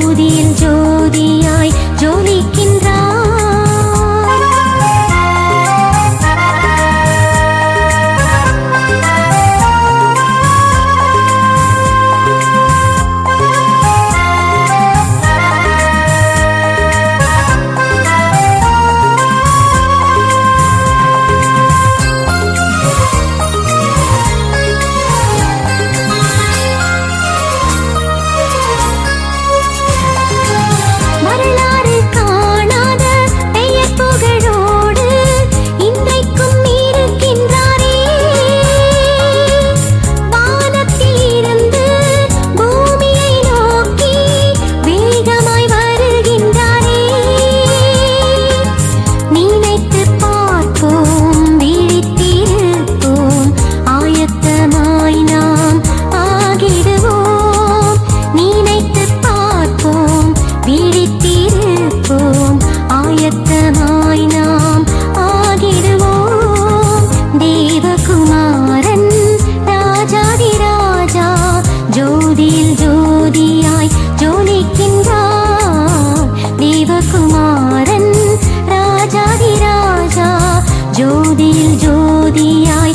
ஜோதியின் ஜோதியாய் ஜோலிக்கின்ற ஜோதியில் ஜோதியாய் ஜோலிக்கின்றார் தேவகுமாரன் ராஜாதிராஜா. ஜோதியில் ஜோதியாய்